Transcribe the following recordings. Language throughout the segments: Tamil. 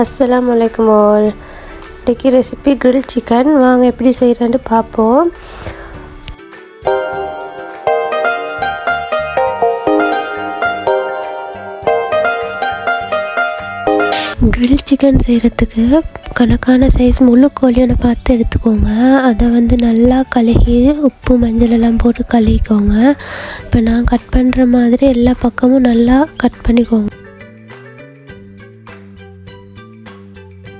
அஸ்லாம் வலைக்கம் ஆல் இன்றைக்கி ரெசிபி கிரில் சிக்கன் வாங்க எப்படி செய்கிறேன்னு பார்ப்போம். கிரில் சிக்கன் செய்கிறதுக்கு கணக்கான சைஸ் முழு கோழியோட பார்த்து எடுத்துக்கோங்க. அதை வந்து நல்லா கழுகி உப்பு மஞ்சள் எல்லாம் போட்டு கழுகிக்கோங்க இப்போ நான் கட் பண்ணுற மாதிரி எல்லா பக்கமும் நல்லா கட் பண்ணிக்கோங்க.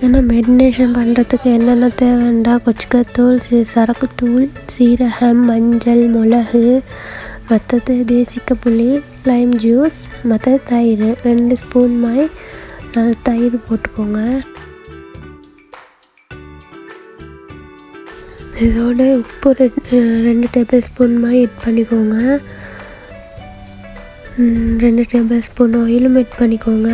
ஏன்னா மெடினேஷன் பண்ணுறதுக்கு என்னென்ன தேவைண்டா? கொச்சிக்கத்தூள் சி சரக்குத்தூள் சீரகம் மஞ்சள் மிளகு மற்றது தேசிக்க புளி லைம் ஜூஸ் மற்றது தயிர். ரெண்டு ஸ்பூன் மாதிரி நல்ல தயிர் போட்டுக்கோங்க. இதோட உப்பு ரெண்டு ரெண்டு டேபிள் ஸ்பூன் மாதிரி எட் பண்ணிக்கோங்க. ரெண்டு டேபிள் ஸ்பூன் ஆயிலும் எட் பண்ணிக்கோங்க.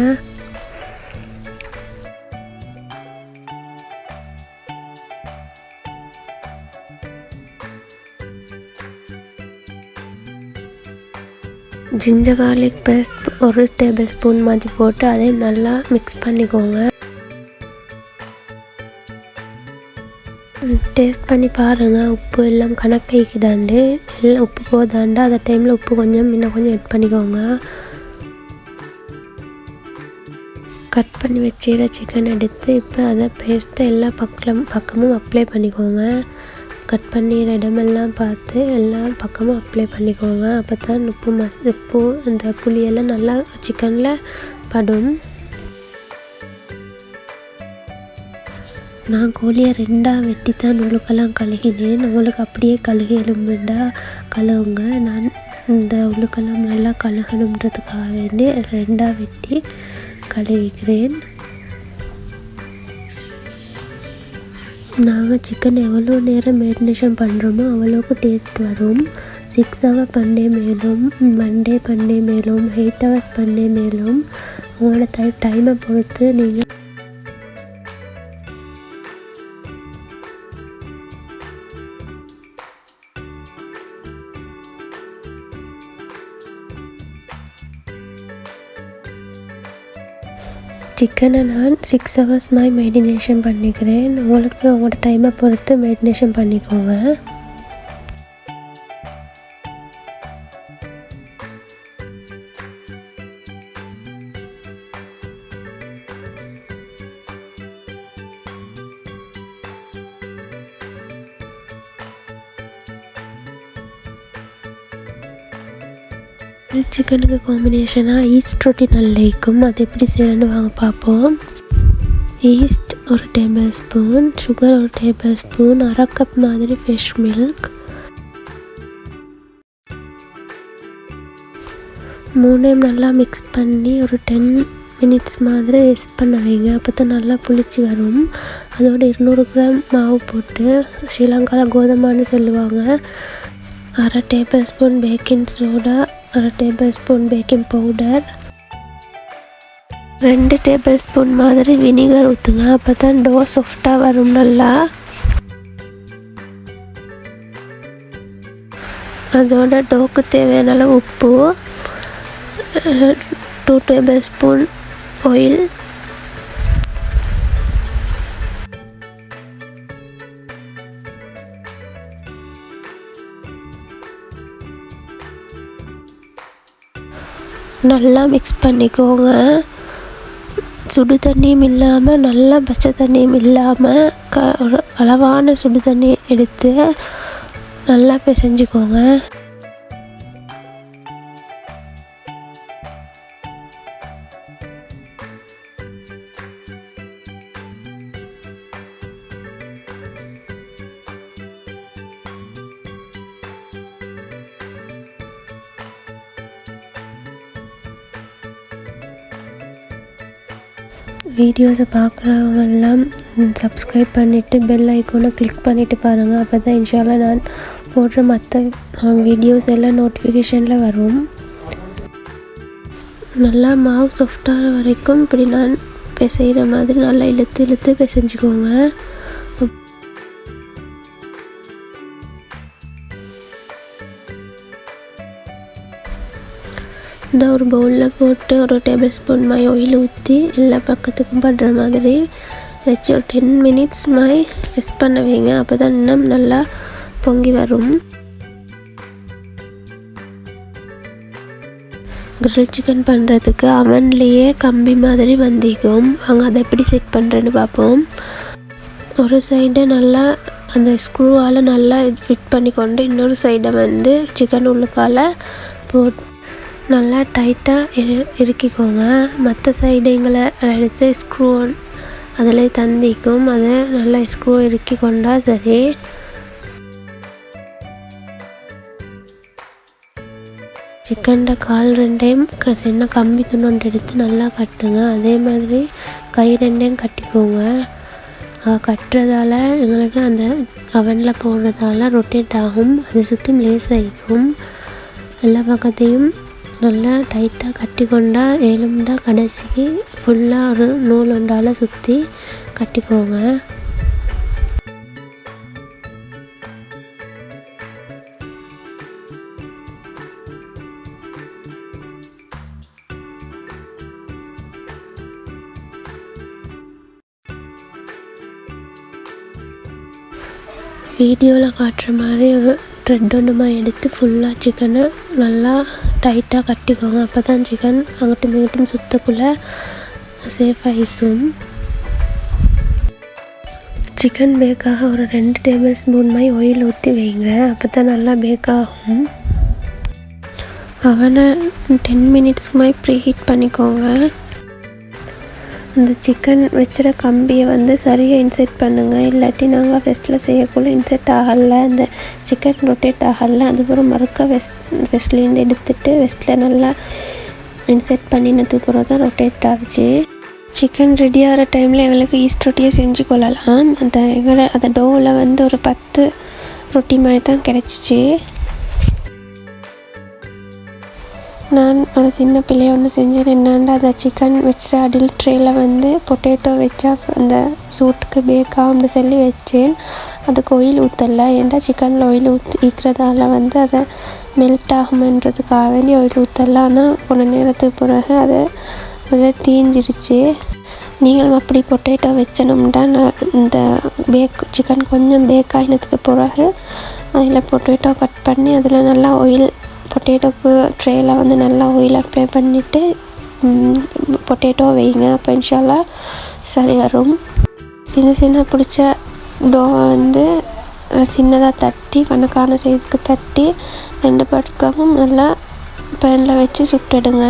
ஜிஞ்சர் கார்லிக் பேஸ்ட் ஒரு டேபிள் ஸ்பூன் மாதிரி போட்டு அதையும் நல்லா மிக்ஸ் பண்ணிக்கோங்க. டேஸ்ட் பண்ணி பாருங்கள் உப்பு எல்லாம் கணக்கைக்குதாண்டு எல்லாம் உப்பு போதாண்டு. அந்த டைமில் உப்பு கொஞ்சம் இன்னும் கொஞ்சம் எட் பண்ணிக்கோங்க. கட் பண்ணி வச்சுக்கிற சிக்கன் எடுத்து இப்போ அதை பேஸ்ட்டை எல்லா பக்கம் பக்கமும் அப்ளை பண்ணிக்கோங்க. கட் பண்ணிடுற இடமெல்லாம் பார்த்து எல்லா பக்கமும் அப்ளை பண்ணிக்கோங்க. அப்போ தான் உப்பு ம உப்பு அந்த புளியெல்லாம் நல்லா சிக்கனில் படும். நான் கோழியை ரெண்டாக வெட்டி தான் உழுக்கெல்லாம் கழுகினேன். உங்களுக்கு அப்படியே கழுகி எலும்புண்டா கழுவுங்க. நான் இந்த உழுக்கெல்லாம் நல்லா கழுகணுன்றதுக்காக வேண்டி ரெண்டாக வெட்டி கழுவிக்கிறேன். நாங்கள் சிக்கன் எவ்வளோ நேரம் மேரினேஷன் பண்ணுறோமோ அவ்வளோக்கு டேஸ்ட் வரும். சிக்ஸ் ஹவர் பண்ணே மேலும் ஒன் டே பண்ணே மேலும் எயிட் ஹவர்ஸ் பண்ணே மேலும். உங்களோட டை டைமை பொறுத்து நீங்கள் சிக்கனை நான் சிக்ஸ் ஹவர்ஸ் மாதிரி மேரினேஷன் பண்ணிக்கிறேன். உங்களுக்கு உங்களோட டைமை பொறுத்து மேரினேஷன் பண்ணிக்கோங்க. சிக்கனுக்கு காம்பினேஷனாக ஈஸ்ட் ரொட்டி நல்லா இருக்கும் அது எப்படி செய்யணும்னு வாங்க பார்ப்போம். ஈஸ்ட் ஒரு டேபிள் ஸ்பூன் சுகர் ஒரு டேபிள் ஸ்பூன் அரை கப் மாதிரி ஃப்ரெஷ் மில்க் மூணையும் நல்லா மிக்ஸ் பண்ணி ஒரு டென் மினிட்ஸ் மாதிரி ரெஸ்ட் பண்ண வைங்க. அப்போ தான் நல்லா புளிச்சு வரும். அதோட இருநூறு கிராம் மாவு போட்டு ஸ்ரீலங்காவில் கோதுமான்னு சொல்லுவாங்க. அரை டேபிள் ஸ்பூன் பேக்கிங் சோடா அரை டேபிள் ஸ்பூன் பேக்கிங் பவுடர். ரெண்டு டேபிள் ஸ்பூன் மாதிரி வினிகர் ஊற்றுங்க அப்போ தான் டோ சாஃப்டாக வரும் நல்லா. அதோட டோக்கு தேவையான அளவு உப்பு டூ டேபிள் ஸ்பூன் ஆயில் நல்லா மிக்ஸ் பண்ணிக்கோங்க. சுடு தண்ணியும் இல்லாமல் நல்லா பச்சை தண்ணியும் இல்லாமல் க அளவான சுடு தண்ணி எடுத்து நல்லா பிசைஞ்சுக்கோங்க. வீடியோஸை பார்க்குறவங்கெல்லாம் சப்ஸ்கிரைப் பண்ணிவிட்டு பெல் ஐக்கோனை கிளிக் பண்ணிவிட்டு பாருங்கள் அப்போ தான் இன்ஷால்லா நான் போடுற மற்ற வீடியோஸ் எல்லாம் நோட்டிஃபிகேஷனில் வரும். நல்லா மாவு சாஃப்டாகிற வரைக்கும் இப்படி நான் பிசைகிற மாதிரி நல்லா இழுத்து இழுத்து பிசைஞ்சுக்கோங்க. இந்த ஒரு பவுலில் போட்டு ஒரு டேபிள் ஸ்பூன் மாதிரி ஆயில் ஊற்றி எல்லா பக்கத்துக்கும் படுற மாதிரி வச்சு ஒரு டென் மினிட்ஸ் மாதிரி ரெஸ்ட் பண்ண வைங்க. அப்போ தான் இன்னும் நல்லா பொங்கி வரும். கிரில் சிக்கன் பண்ணுறதுக்கு அவன்லேயே கம்பி மாதிரி வந்திக்கும். அங்கே அதை எப்படி செட் பண்ணுறேன்னு பார்ப்போம். ஒரு சைடை நல்லா அந்த ஸ்க்ரூவால் நல்லா ஃபிட் பண்ணிக்கொண்டு இன்னொரு சைடை வந்து சிக்கன் உள்ளுக்கால போட் நல்லா டைட்டாக இரு இறுக்கிக்கோங்க. மற்ற சைடுங்களை எடுத்து ஸ்க்ரூ அதில் தந்திக்கும். அதை நல்லா ஸ்க்ரூ இறுக்கி கொண்டால் சரி. சிக்கன்ட கால் ரெண்டையும் க சின்ன கம்பி துண்டு எடுத்து நல்லா கட்டுங்க. அதே மாதிரி கை ரெண்டையும் கட்டிக்கோங்க. கட்டுறதால எங்களுக்கு அந்த அவனில் போடுறதால ரொட்டேட் ஆகும். அது சுற்றி லேஸ் ஆகிக்கும் எல்லா பக்கத்தையும் நல்லா டைட்டாக கட்டி கொண்டா எலும்புண்டா கடைசிக்கு ஃபுல்லாக ஒரு நூல் உண்டால் சுற்றி கட்டிக்கோங்க. வீடியோவில் காட்டுற மாதிரி ஒரு த்ரெட் ஒன்றுமா எடுத்து ஃபுல்லாக சிக்கனை நல்லா டைட்டாக கட்டிக்கோங்க. அப்போ தான் சிக்கன் அங்கிட்டும் இங்கிட்டும் சுத்தக்குள்ளே சேஃபாக இருக்கும் சிக்கன் பேக்காக ஒரு ரெண்டு டேபிள் ஸ்பூன் மாதிரி ஆயில் ஊற்றி வைங்க. அப்போ தான் நல்லா பேக் ஆகும். அவனை டென் மினிட்ஸ்க்கு மாதிரி ப்ரீ ஹீட் பண்ணிக்கோங்க. இந்த சிக்கன் வச்சுற கம்பியை வந்து சரியாக இன்செர்ட் பண்ணுங்கள் இல்லாட்டி நாங்கள் ஃபெஸ்ட்டில் செய்யக்குள்ளே இன்செர்ட் ஆகலை. அந்த சிக்கன் ரொட்டேட் ஆகலை. அதுக்கப்புறம் மறுக்க வெஸ்ட் வெஸ்ட்லேருந்து எடுத்துட்டு வெஸ்ட்டில் நல்லா இன்செர்ட் பண்ணினதுக்கப்புறம் தான் ரொட்டேட் ஆகுச்சு. சிக்கன் ரெடி ஆகிற டைமில் எங்களுக்கு ஈஸ்ட் ரொட்டியை செஞ்சு கொள்ளலாம். அந்த எங்களை அந்த டோவில் வந்து ஒரு பத்து ரொட்டி மாதிரி தான் கிடச்சிச்சு. நான் ஒரு சின்ன பிள்ளைய ஒன்று செஞ்சேன் என்னான்டா அதை சிக்கன் வச்சுட்டு அடில் ட்ரேயில் வந்து பொட்டேட்டோ வச்சா அந்த சூட்டுக்கு பேக்காக சொல்லி வச்சேன். அதுக்கு ஒயில் ஊற்றல ஏன்டா சிக்கனில் ஒயில் ஊற்றி ஈக்கிறதால வந்து அதை மெல்ட் ஆகுமன்றதுக்காக வேண்டி ஒயில் ஊற்றல ஆனால் கொஞ்ச நேரத்துக்கு பிறகு அது கொஞ்சம் தீஞ்சிருச்சு நீங்களும் அப்படி பொட்டேட்டோ வச்சணும்டா. நான் இந்த பேக் சிக்கன் கொஞ்சம் பேக் ஆகினதுக்கு பிறகு அதில் பொட்டேட்டோ கட் பண்ணி அதில் நல்லா ஒயில் பொட்டேட்டோக்கு ட்ரேயில் வந்து நல்லா ஆயில் அப்ளை பண்ணிவிட்டு பொட்டேட்டோ வைங்க. அப்போ இன்ஷால்லா சரி வரும். சின்ன சின்ன பிடிச்ச டோவை வந்து சின்னதாக தட்டி கணக்கான சைஸுக்கு தட்டி ரெண்டு பக்கமும் நல்லா பேனில் வச்சு சுட்டுடுங்க.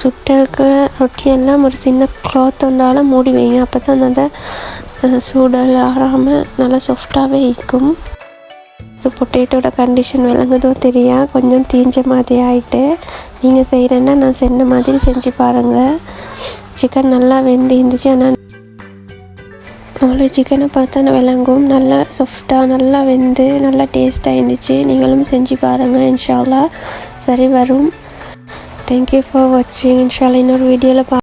சுட்டெடுக்கிற ரொட்டியெல்லாம் ஒரு சின்ன க்ளாத் ஒன்றால் மூடி வைங்க. அப்போ தான் அந்த சூடல் ஆறாமல் நல்லா சாஃப்டாகவே இருக்கும். உங்களுக்கு பொட்டேட்டோட கண்டிஷன் விளங்குதோ தெரியா? கொஞ்சம் தீஞ்ச மாதிரி ஆகிட்டு நீங்கள் செய்கிறேன்னா நான் சென்ன மாதிரி செஞ்சு பாருங்கள் சிக்கன் நல்லா வெந்து இருந்துச்சு ஆனால் அவ்வளோ சிக்கனை பார்த்தா விளங்கும். நல்லா சாஃப்டாக நல்லா வெந்து நல்லா டேஸ்ட்டாக இருந்துச்சு. நீங்களும் செஞ்சு பாருங்கள் இன்ஷால்லா சரி வரும். தேங்க்யூ ஃபார் வாட்சிங் இன்ஷால்லா இன்னொரு வீடியோவில் பா